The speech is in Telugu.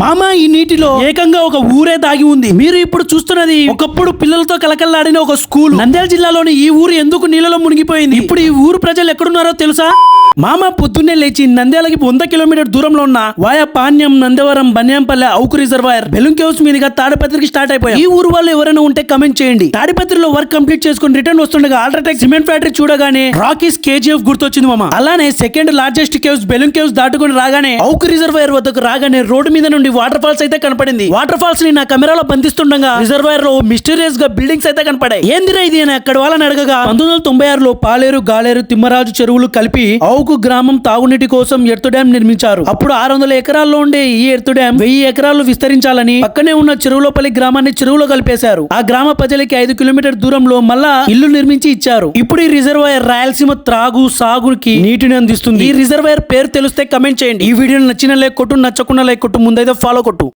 మామ ఈ నీటిలో ఏకంగా ఒక ఊరే దాగి ఉంది. మీరు ఇప్పుడు చూస్తున్నది ఒకప్పుడు పిల్లలతో కలకల్లాడిన ఒక స్కూల్. నంద్యాల జిల్లాలోని ఈ ఊరు ఎందుకు నీళ్ళలో మునిగిపోయింది? ఇప్పుడు ఈ ఊరు ప్రజలు ఎక్కడున్నారో తెలుసా? మామ పొద్దున్నే లేచి నంద్యాలకి వంద కిలోమీటర్ దూరంలో ఉన్న via Panyam Nandavaram Banyampalle Avuku reservoir Belum caves మీదుగా తాడిపత్రికి స్టార్ట్ అయిపోయాయి. ఈ ఊరు వాళ్ళు ఎవరైనా ఉంటే కమెంట్ చేయండి. తాడిపత్రిలో వర్క్ కంప్లీట్ చేసుకుని రిటర్న్ వస్తుండగా ఆల్ట్రాటెక్ సిమెంట్ ఫ్యాక్టరీ చూడగానే రాకీస్ కేజీఎఫ్ గుర్తొచ్చింది మామ. అలానే second largest caves Belum caves దాటుకుని రాగానే అవుకు రిజర్వాయర్ వద్దకు రాగానే రోడ్డు మీద నుండి వాటర్ ఫాల్స్ అయితే కనపడింది. వాటర్ ఫాల్స్ని నా కెమెరాలో బంధిస్తుండగా రిజర్వాయర్లో మిస్టీరియస్గా బిల్డింగ్స్ అయితే కనపడాయి. ఏందిరా ఇది అని అక్కడ వాళ్ళని అడగగా పంతొమ్మిది వందల తొంభై ఆరులో పాలేరు గాలేరు తిమ్మరాజు చెరువులు కలిపి అవుకు గ్రామం తాగునీటి కోసం ఎర్తు డ్యాం నిర్మించారు. అప్పుడు ఆరు వందల ఎకరాల్లో ఉండే ఈ ఎర్తు డ్యాం వెయ్యి ఎకరాలు విస్తరించాలని పక్కనే ఉన్న చెరువులోపల్లి గ్రామాన్ని చెరువులో కలిపేశారు. ఆ గ్రామ ప్రజలకి ఐదు కిలోమీటర్ దూరంలో మళ్ళా ఇల్లు నిర్మించి ఇచ్చారు. ఇప్పుడు ఈ రిజర్వాయర్ రాయలసీమ త్రాగు సాగుకి నీటిని అందిస్తుంది. ఈ రిజర్వాయర్ పేరు తెలిస్తే కమెంట్ చేయండి. ఈ వీడియో నచ్చిన లైక్ కొట్టు నచ్చకుండా లైక్ కొట్టు ముందైతే ఫాలో కొట్టు.